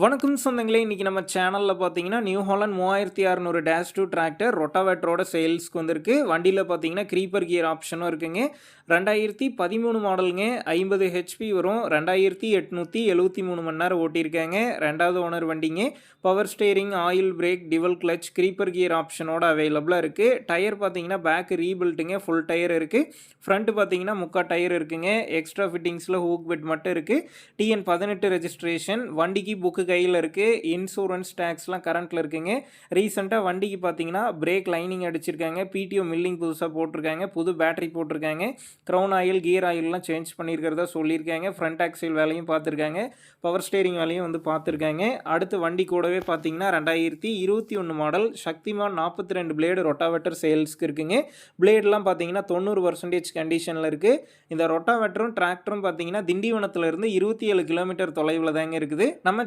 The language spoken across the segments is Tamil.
வணக்கம் சொந்தங்களே இன்றைக்கி நம்ம சேனலில் பார்த்தீங்கன்னா நியூ ஹாலண்ட் மூவாயிரத்தி அறநூறு டேஷ் டூ டிராக்டர் ரொட்டாவேட்டரோட சேல்ஸ்க்கு வந்திருக்கு. வண்டியில் பார்த்தீங்கன்னா க்ரீப்பர் கியர் ஆப்ஷனும் இருக்குங்க. ரெண்டாயிரத்தி பதிமூணு மாடலுங்க ஐம்பது ஹெச்பி வரும். ரெண்டாயிரத்தி எட்நூற்றி எழுபத்தி மூணு மணி நேரம் ஓட்டியிருக்காங்க. ரெண்டாவது ஓனர் வண்டிங்க. Power steering oil brake டிவல் clutch creeper gear ஆப்ஷனோட அவைலபிளாக இருக்குது டயர் பார்த்தீங்கன்னா பேக் ரீபில்ட்டுங்க ஃபுல் டயர் இருக்குது ஃப்ரண்ட்டு பார்த்தீங்கன்னா முக்கா டயர் இருக்குங்க. எக்ஸ்ட்ரா ஃபிட்டிங்ஸில் ஹூக் பெட் மட்டும் இருக்குது டிஎன் பதினெட்டு ரெஜிஸ்ட்ரேஷன் வண்டிக்கு புக்கு கையில் இருக்குது இன்சூரன்ஸ் டேக்ஸ்லாம் கரண்ட்டில் இருக்குங்க. ரீசெண்டாக வண்டிக்கு பார்த்தீங்கன்னா பிரேக் லைனிங் அடிச்சிருக்காங்க. பிடிஓ மில்லிங் புதுசாக போட்டிருக்காங்க. புது பேட்டரி போட்டிருக்காங்க. க்ரௌன் ஆயில் கியர் ஆயிலெலாம் சேஞ்ச் பண்ணியிருக்கிறதா சொல்லியிருக்காங்க. ஃப்ரண்ட் ஆக்சில் வேலையும் பார்த்துருக்காங்க பவர் ஸ்டேரிங் வேலையும் வந்து பார்த்துருக்காங்க அடுத்து வண்டி கூடவே பார்த்தீங்கன்னா ரெண்டாயிரத்தி இருபத்தி ஒன்று மாடல் சக்திமான் நாற்பத்தி ரெண்டு பிளேடு ரொட்டாவேட்டர் சேல்ஸ்க்கு இருக்குங்க. பிளேடெலாம் பார்த்தீங்கன்னா தொண்ணூறு பர்சன்டேஜ் கண்டிஷனில் இருக்குது இந்த ரொட்டாவேட்டரும் டிராக்டரும் பார்த்தீங்கன்னா திண்டிவனத்துலேருந்து இருபத்தி ஏழு கிலோமீட்டர் தொலைவில் தாங்க இருக்குது. நம்ம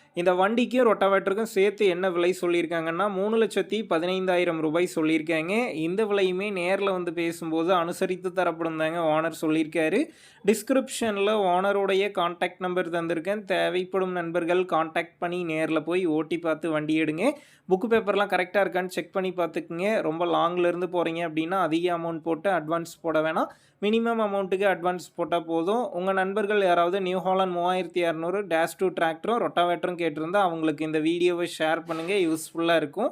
இந்த வண்டிக்கும் ரொட்டாவேட்டருக்கும் சேர்த்து என்ன விலை சொல்லியிருக்காங்கன்னா மூணு லட்சத்தி பதினைந்தாயிரம் ரூபாய் சொல்லியிருக்காங்க. இந்த விலையுமே நேரில் வந்து பேசும்போது அனுசரித்து தரப்படும் தாங்க ஓனர் சொல்லியிருக்காரு. டிஸ்கிரிப்ஷனில் ஓனருடைய கான்டாக்ட் நம்பர் தந்திருக்கேன். தேவைப்படும் நண்பர்கள் காண்டாக்ட் பண்ணி நேரில் போய் ஓட்டி பார்த்து வண்டி எடுங்க. புக்கு பேப்பர்லாம் கரெக்டாக இருக்கான்னு செக் பண்ணி பார்த்துக்குங்க. ரொம்ப லாங்லேருந்து போகிறீங்க அப்படின்னா அதிக அமௌண்ட் போட்டு அட்வான்ஸ் போட வேணாம். மினிமம் அமௌண்ட்டுக்கு அட்வான்ஸ் போட்டால் போதும். உங்கள் நண்பர்கள் யாராவது நியூ ஹாலண்ட் மூவாயிரத்தி இரநூறு டேஷ் டூ டிராக்டரும் ரொட்டாவேட்டரும் கேட்டிருந்தா அவங்களுக்கு இந்த வீடியோவை ஷேர் பண்ணுங்கள் யூஸ்ஃபுல்லாக இருக்கும்.